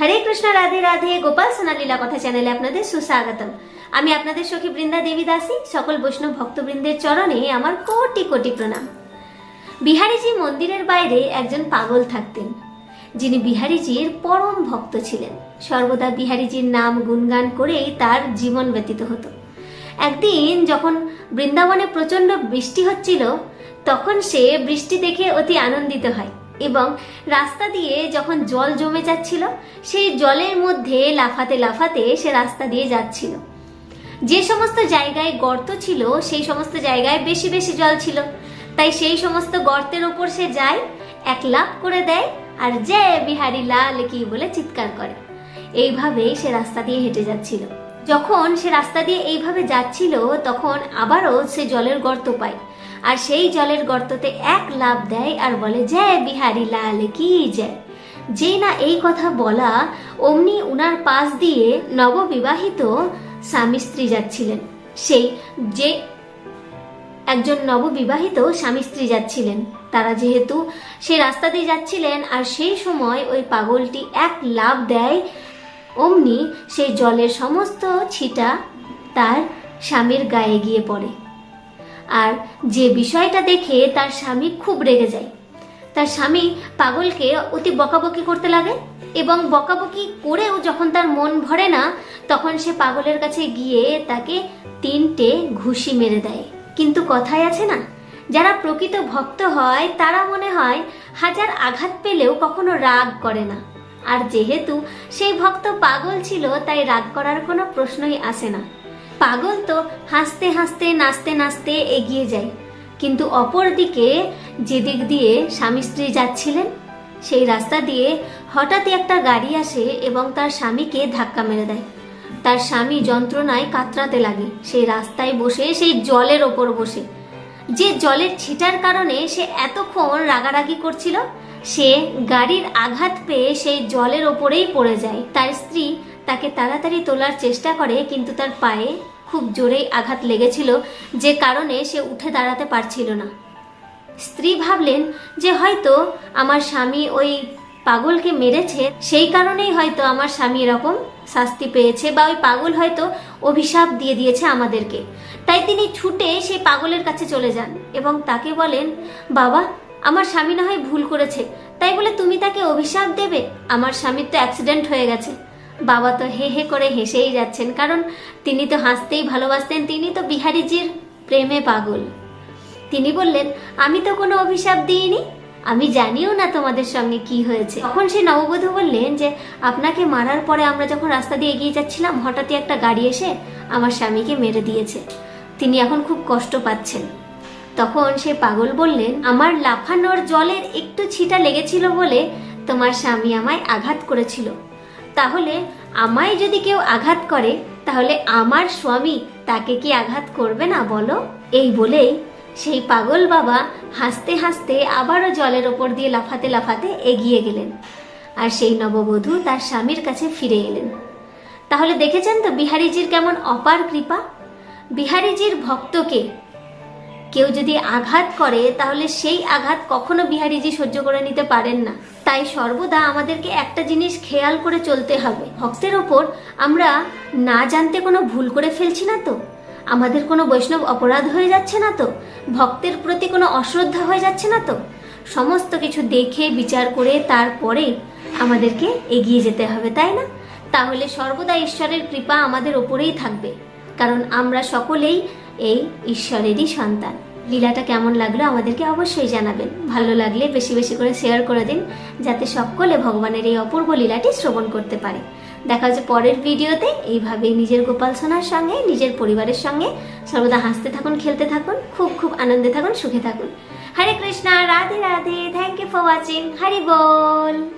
হরে কৃষ্ণ, রাধে রাধে। গোপাল সোনালীলা কথা চ্যানেলে আপনাদের সুস্বাগতম। আমি আপনাদের সখী বৃন্দা দেবী দাসী সকল বৈষ্ণব ভক্তবৃন্দের চরণে আমার কোটি কোটি প্রণাম। বিহারীজি মন্দিরের বাইরে একজন পাগল থাকতেন। যিনি বিহারীজির পরম ভক্ত ছিলেন। সর্বদা বিহারীজির নাম গুণগান করেই তার জীবন ব্যতীত হতো। একদিন যখন বৃন্দাবনে প্রচণ্ড বৃষ্টি হচ্ছিল, তখন সে বৃষ্টি দেখে অতি আনন্দিত হয়। এবং রাস্তা দিয়ে যখন জল জমে যাচ্ছিল, সেই জলের মধ্যে লাফাতে লাফাতে সে রাস্তা দিয়ে যাচ্ছিল। যে সমস্ত জায়গায় গর্ত ছিল, সেই সমস্ত জায়গায় বেশি বেশি জল ছিল। তাই সেই সমস্ত গর্তের ওপর সে যায়, এক লাফ করে দেয় আর জয় বিহারি লাল কি বলে চিৎকার করে। এইভাবেই সে রাস্তা দিয়ে হেঁটে যাচ্ছিল। যখন সে রাস্তা দিয়ে এইভাবে যাচ্ছিল, তখন আবারও সে জলের গর্ত পায়। আর সেই জলের গর্ততে এক লাভ দেয় আর বলে, জয় বিহারি লাল কি জয়? যে না এই কথা বলা, অমনি উনার পাশ দিয়ে নববিবাহিত স্বামী স্ত্রী যাচ্ছিলেন। সেই যে একজন নববিবাহিত স্বামী স্ত্রী যাচ্ছিলেন। তারা যেহেতু সেই রাস্তা দিয়ে যাচ্ছিলেন আর সেই সময় ওই পাগলটি এক লাভ দেয়, অমনি সেই জলের সমস্ত ছিটা তার স্বামীর গায়ে গিয়ে পড়ে। আর যে বিষয়টা দেখে তার স্বামী খুব রেগে যায়। তার স্বামী পাগলকে অতি বকাবকি করতে লাগে এবং বকাবকি করেও যখন তার মন ভরে না, তখন সে পাগলের কাছে গিয়ে তাকে তিনটে ঘুষি মেরে দেয়। কিন্তু কথায় আছে না, যারা প্রকৃত ভক্ত হয়, তারা মনে হয় হাজার আঘাত পেলেও কখনো রাগ করে না। আর যেহেতু সেই ভক্ত পাগল ছিল, তাই রাগ করার কোনো প্রশ্নই আসে না। পাগল তো হাসতে হাসতে, নাচতে নাচতে এগিয়ে যায়। কিন্তু অপরদিকে যেদিক দিয়ে স্বামী স্ত্রী যাচ্ছিলেন, সেই রাস্তা দিয়ে হঠাৎই একটা গাড়ি আসে এবং তার স্বামীকে ধাক্কা মেরে দেয়। তার স্বামী যন্ত্রণায় কাতরাতে লাগে। সেই রাস্তায় বসে, সেই জলের ওপর বসে। যে জলের ছিটার কারণে সে এতক্ষণ রাগারাগি করছিল সে গাড়ির আঘাত পেয়ে সেই জলের ওপরেই পড়ে যায়। তার স্ত্রী তাকে তাড়াতাড়ি তোলার চেষ্টা করে, কিন্তু তার পায়ে খুব জোরেই আঘাত লেগেছিল, যে কারণে সে উঠে দাঁড়াতে পারছিল না। স্ত্রী ভাবলেন যে হয়তো আমার স্বামী ওই পাগলকে মেরেছে, সেই কারণেই হয়তো আমার স্বামী এরকম শাস্তি পেয়েছে বা ওই পাগল হয়তো অভিশাপ দিয়ে দিয়েছে আমাদেরকে। তাই তিনি ছুটে সেই পাগলের কাছে চলে যান এবং তাকে বলেন, বাবা আমার স্বামী না হয় ভুল করেছে। তাই বলে তুমি তাকে অভিশাপ দেবে? আমার স্বামীর তো অ্যাক্সিডেন্ট হয়ে গেছে। বাবা তো হে হে করে হেসেই যাচ্ছেন, কারণ তিনি তো হাসতেই ভালোবাসতেন, তিনি তো বিহারীজির প্রেমে পাগল। তিনি বললেন, আমি তো কোনো অভিশাপ দিইনি। আমি জানিও না তোমাদের সঙ্গে কি হয়েছে। তখন সে নববধূ বললেন যে, আপনাকে মারার পরে আমরা যখন রাস্তা দিয়ে এগিয়ে যাচ্ছিলাম, হঠাৎই একটা গাড়ি এসে আমার স্বামীকে মেরে দিয়েছে। তিনি এখন খুব কষ্ট পাচ্ছেন। তখন সে পাগল বললেন, আমার লাফানোর জলের একটু ছিটা লেগেছিল বলে তোমার স্বামী আমায় আঘাত করেছিল। তাহলে আমায় যদি কেউ আঘাত করে, তাহলে আমার স্বামী তাকে কি আঘাত করবে না বলো? এই বলেই সেই পাগল বাবা হাসতে হাসতে আবারও জলের ওপর দিয়ে লাফাতে লাফাতে এগিয়ে গেলেন আর সেই নববধূ তার স্বামীর কাছে ফিরে এলেন। তাহলে দেখেছেন তো বিহারীজির কেমন অপার কৃপা? বিহারীজির ভক্তকে কেউ যদি আঘাত করে, তাহলে সেই আঘাত কখনো বিহারিজি সহ্য করে নিতে পারেন না। তাই সর্বদা আমাদেরকে একটা জিনিস খেয়াল করে চলতে হবে। ভক্তের ওপর আমরা না জানতে কোনো ভুল করে ফেলছি না তো? আমাদের কোনো বৈষ্ণব অপরাধ হয়ে যাচ্ছে না তো? ভক্তের প্রতি কোনো অশ্রদ্ধা হয়ে যাচ্ছে না তো? সমস্ত কিছু দেখে, বিচার করে তারপরে আমাদেরকে এগিয়ে যেতে হবে, তাই না? তাহলে সর্বদা ঈশ্বরের কৃপা আমাদের ওপরেই থাকবে। কারণ আমরা সকলেই এই ঈশ্বরেরই সন্তান। লীলাটা কেমন লাগল আমাদেরকে অবশ্যই জানাবেন। ভালো লাগলে বেশি বেশি করে শেয়ার করে দিন, যাতে সকলে ভগবানের এই অপূর্ব লীলাটি শ্রবণ করতে পারে। দেখা হচ্ছে পরের ভিডিওতে। এইভাবেই নিজের গোপাল সোনার সঙ্গে, নিজের পরিবারের সঙ্গে সর্বদা হাসতে থাকুন, খেলতে থাকুন, খুব খুব আনন্দে থাকুন, সুখে থাকুন। Hare Krishna, Radhe Radhe. Thank you for watching Hari ball.